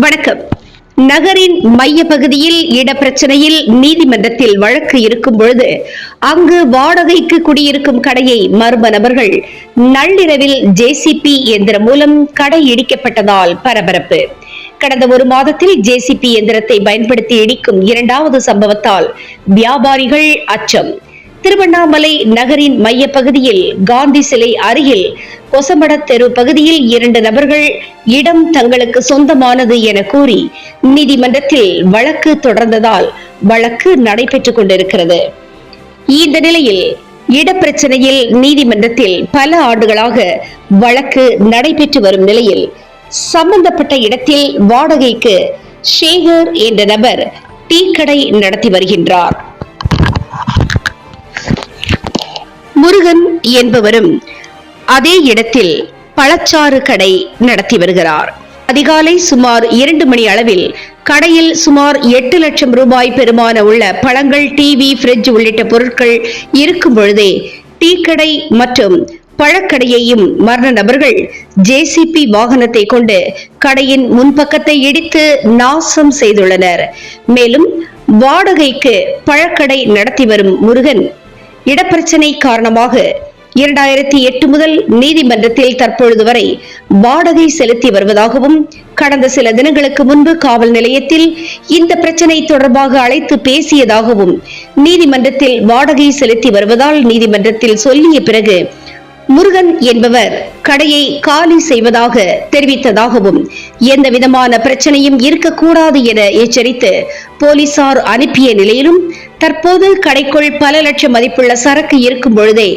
வணக்கம். நகரின் மைய பகுதியில் இடப்பிரச்சனையில் நீதிமன்றத்தில் வழக்கு இருக்கும் பொழுது அங்கு வாடகைக்கு குடியிருக்கும் கடையை மர்ம நபர்கள் நள்ளிரவில் ஜேசிபி எந்திரம் மூலம் கடை இடிக்கப்பட்டதால் பரபரப்பு. கடந்த ஒரு மாதத்தில் ஜேசிபி எந்திரத்தை பயன்படுத்தி இடிக்கும் இரண்டாவது சம்பவத்தால் வியாபாரிகள் அச்சம். திருவண்ணாமலை நகரின் மைய பகுதியில் காந்தி சிலை அருகில் கொசமட தெரு பகுதியில் இரண்டு நபர்கள் இடம் தங்களுக்கு சொந்தமானது என கூறி நீதிமன்றத்தில் வழக்கு தொடர்ந்ததால் வழக்கு நடைபெற்றுக் கொண்டிருக்கிறது. இந்த நிலையில் இடப்பிரச்சனையில் நீதிமன்றத்தில் பல ஆண்டுகளாக வழக்கு நடைபெற்று வரும் நிலையில் சம்பந்தப்பட்ட இடத்தில் வாடகைக்கு ஷேகர் என்ற நபர் டீ கடை நடத்தி வருகின்றார். முருகன் என்பவரும் அதே இடத்தில் பழச்சாறு கடை நடத்தி வருகிறார். அதிகாலை சுமார் இரண்டு மணி அளவில் கடையில் சுமார் எட்டு லட்சம் ரூபாய் பெருமான உள்ள பழங்கள் டிவி பிரிட்ஜ் உள்ளிட்ட பொருட்கள் இருக்கும் பொழுதே டீ கடை மற்றும் பழக்கடையையும் மரண நபர்கள் ஜேசிபி வாகனத்தை கொண்டு கடையின் முன்பக்கத்தை இடித்து நாசம் செய்துள்ளனர். மேலும் வாடகைக்கு பழக்கடை நடத்தி வரும் முருகன் இடப்பிரச்சனை காரணமாக இரண்டாயிரத்தி எட்டு முதல் நீதிமன்றத்தில் தற்பொழுது வரை வாடகை செலுத்தி வருவதாகவும் கடந்த சில தினங்களுக்கு முன்பு காவல் நிலையத்தில் இந்த பிரச்சனை தொடர்பாக அழைத்து பேசியதாகவும் நீதிமன்றத்தில் வாடகை செலுத்தி வருவதால் நீதிமன்றத்தில் சொல்லிய பிறகு முருகன் என்பவர் கடையை காலி செய்வதாக தெரிவித்ததாகவும் எந்த விதமான பிரச்சனையும் இருக்கக்கூடாது என எச்சரித்து போலீசார் அனுப்பிய நிலையிலும் தற்போது கடைக்குள் பல லட்சம் மதிப்புள்ள சரக்கு இருக்கும் பொழுதே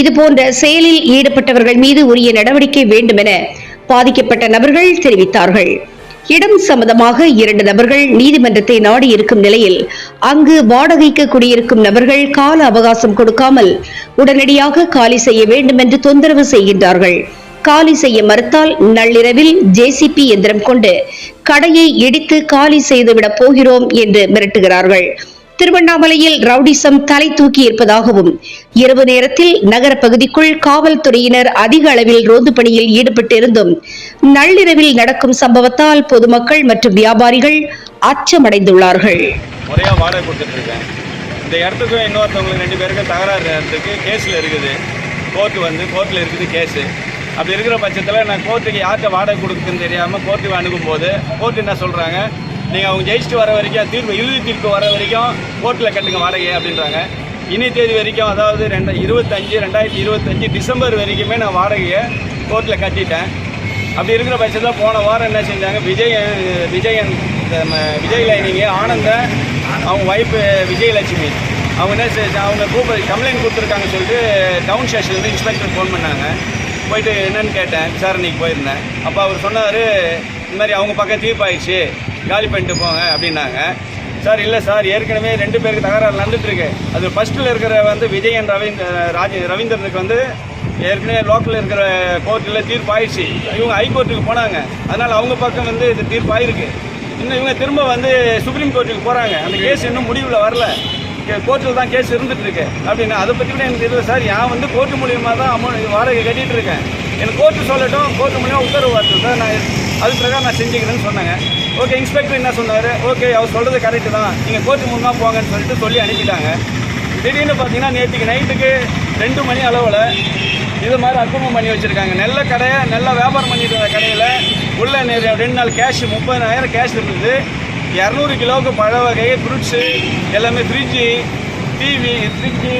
இதுபோன்ற செயலில் ஈடுபட்டவர்கள் மீது உரிய நடவடிக்கை வேண்டும் என பாதிக்கப்பட்ட நபர்கள் தெரிவித்தார்கள். இடம் சம்பந்தமாக இரண்டு நபர்கள் நீதிமன்றத்தை நாடி இருக்கும் நிலையில் அங்கு வாடகைக்கு குடியிருக்கும் நபர்கள் கால அவகாசம் கொடுக்காமல் உடனடியாக காலி செய்ய வேண்டும் என்று தொந்தரவு செய்கின்றார்கள். காலி செய்ய மறுத்தால் நள்ளிரவில் ஜேசிபி எந்திரம் கொண்டு கடையை இடித்து காலி செய்துவிடப் போகிறோம் என்று மிரட்டுகிறார்கள். திருவண்ணாமலையில் ரவுடிசம் தலை தூக்கி இருப்பதாகவும் இரவு நேரத்தில் நகர பகுதிக்குள் காவல்துறையினர் அதிக அளவில் ரோந்து பணியில் ஈடுபட்டிருந்தும் நள்ளிரவில் நடக்கும் சம்பவத்தால் பொதுமக்கள் மற்றும் வியாபாரிகள் அச்சமடைந்துள்ளார்கள். முறையாக வாடகை இந்த இடத்துக்கும் இன்னொருத்தவங்களுக்கு ரெண்டு பேருக்கும் தகராறு இடத்துக்கு கேஸில் இருக்குது. கோர்ட்டு வந்து கோர்ட்டில் இருக்குது கேஸு. அப்படி இருக்கிற பட்சத்தில் நான் கோர்ட்டுக்கு யார்கிட்ட வாடகை கொடுக்குன்னு தெரியாமல் கோர்ட்டுக்கு அணுகும் போது கோர்ட்டு என்ன சொல்கிறாங்க நீங்கள் அவங்க ஜெயிச்சுட்டு வர வரைக்கும் தீர்ப்பு இறுதி தீர்ப்பு வர வரைக்கும் கோர்ட்டில் கட்டுங்க வாடகை அப்படின்றாங்க. இனி தேதி வரைக்கும் அதாவது ரெண்டு இருபத்தஞ்சு ரெண்டாயிரத்தி இருபத்தஞ்சி டிசம்பர் வரைக்குமே நான் வாடகையை கோர்ட்டில் கட்டிட்டேன். அப்படி இருக்கிற பட்சத்தில் போன வாரம் என்ன செஞ்சாங்க? விஜயன் விஜயன் இந்த விஜய் லைனிங்கு ஆனந்த அவங்க ஒய்ஃபு விஜயலட்சுமி. அவங்க என்ன செஞ்சு அவங்க கூப்ப கம்ப்ளைண்ட் கொடுத்துருக்காங்க சொல்லிட்டு டவுன் ஸ்டேஷன்லேருந்து இன்ஸ்பெக்டர் ஃபோன் பண்ணாங்க. போயிட்டு என்னென்னு கேட்டேன். விசாரணைக்கு போயிருந்தேன். அப்போ அவர் சொன்னார் இந்த மாதிரி அவங்க பக்கம் தீர்ப்பாயிடுச்சு. காலி பண்ணிட்டு போங்க அப்படின்னாங்க. சார் இல்லை சார் ஏற்கனவே ரெண்டு பேருக்கு தகராறு நடந்துட்டுருக்கு. அது ஃபர்ஸ்ட்டில் இருக்கிற வந்து விஜயன் ரவீந்திர ராஜ ரவீந்திரனுக்கு வந்து ஏற்கனவே லோக்கலில் இருக்கிற கோர்ட்டில் தீர்ப்பு ஆயிடுச்சு. இவங்க ஹைகோர்ட்டுக்கு போனாங்க. அதனால் அவங்க பக்கம் வந்து இது தீர்ப்பு ஆயிருக்கு. இன்னும் இவங்க திரும்ப வந்து சுப்ரீம் கோர்ட்டுக்கு போகிறாங்க அந்த கேஸ் இன்னும் முடிவில் வரல. கோர்ட்டில் தான் கேஸ் இருந்துட்டு அப்படின்னு அப்படின்னா அதை பற்றி கூட எனக்கு தெரியல சார். நான் வந்து கோர்ட்டு மூலியமாக தான் அமௌண்ட் வாடகை கட்டிகிட்டு இருக்கேன் எனக்கு கோர்ட்டு சொல்லட்டும். கோர்ட்டு மூலியமாக உத்தரவு வரட்டும் சார். நான் அது பிரகாரம் நான் செஞ்சுக்கிறேன்னு சொன்னாங்க. ஓகே இன்ஸ்பெக்டர் என்ன சொன்னார்? ஓகே அவர் சொல்கிறது கரெக்டு தான். நீங்கள் கோர்ட்டு மூலமாக போங்கன்னு சொல்லிட்டு சொல்லி அனுப்பிட்டாங்க. திடீர்னு பார்த்தீங்கன்னா நேற்றுக்கு நைட்டுக்கு ரெண்டு மணி அளவில் இது மாதிரி அக்குமம் பண்ணி வச்சுருக்காங்க. நல்ல கடையை நல்லா வியாபாரம் பண்ணிட்டு இருந்த கடையில் உள்ள நெ- ரெண்டு நாள் கேஷ் முப்பதாயிரம் கேஷ் இருந்தது. இரநூறு கிலோவுக்கு பழ வகை ஃப்ரூட்ஸு எல்லாமே ஃப்ரிட்ஜு டிவி ஃப்ரிட்ஜு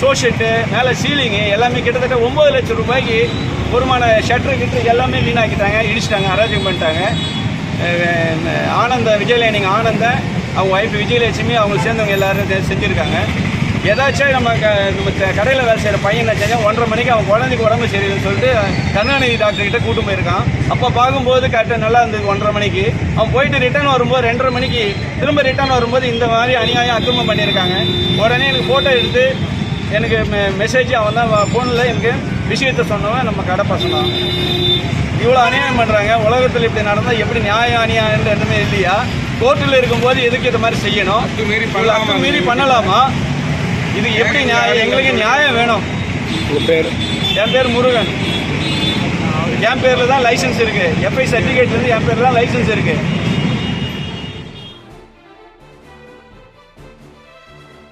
சோஷெட்டு மேலே சீலிங்கு எல்லாமே கிட்டத்தட்ட ஒம்பது லட்சம் ரூபாய்க்கு ஒருமான ஷட்டரு கிட்டு எல்லாமே வீணாக்கிட்டாங்க இடிச்சிட்டாங்க அராஜகம் பண்ணிட்டாங்க. ஆனந்த விஜயலேனிங் ஆனந்த அவங்க ஒய்ஃப் விஜயலட்சுமி அவங்க சேர்ந்தவங்க எல்லாரும் செஞ்சுருக்காங்க. ஏதாச்சும் நம்ம க நம்ம கடையில் வேலை செய்கிற பையன் என்ன ஒன்றரை மணிக்கு அவன் குழந்தைக்கு உடம்பு சரியில்லைன்னு சொல்லிட்டு கருணாநிதி டாக்டர் கிட்ட போயிருக்கான். அப்போ பார்க்கும்போது கரெக்டாக நல்லா இருந்தது ஒன்றரை மணிக்கு. அவன் போயிட்டு ரிட்டர்ன் வரும்போது ரெண்டரை மணிக்கு திரும்ப ரிட்டர்ன் வரும்போது இந்த மாதிரி அநியாயம் அக்கிரமம் பண்ணியிருக்காங்க. உடனே எனக்கு ஃபோட்டோ எடுத்து எனக்கு மெசேஜ் அவன் தான் ஃபோனில் எனக்கு விஷயத்த சொன்னவன் நம்ம கடை பசங்க. இவ்வளோ அநியாயம் பண்ணுறாங்க உலகத்தில் இப்படி நடந்தால் எப்படி நியாயம் அநியாயம்ன்ற எண்ணமே இல்லையா? கோர்ட்டில் இருக்கும்போது எதுக்கு இது மாதிரி செய்யணும்? மீறி பண்ணலாமா? இது எப்படி நியாயம்? எங்களுக்கு நியாயம் வேணும். உங்கள் பேர்? என் பேர் முருகன். என் பேரில் தான் லைசன்ஸ் இருக்குது எஃப்ஐ சர்டிஃபிகேட் வந்து என் பேரில் தான் லைசன்ஸ் இருக்குது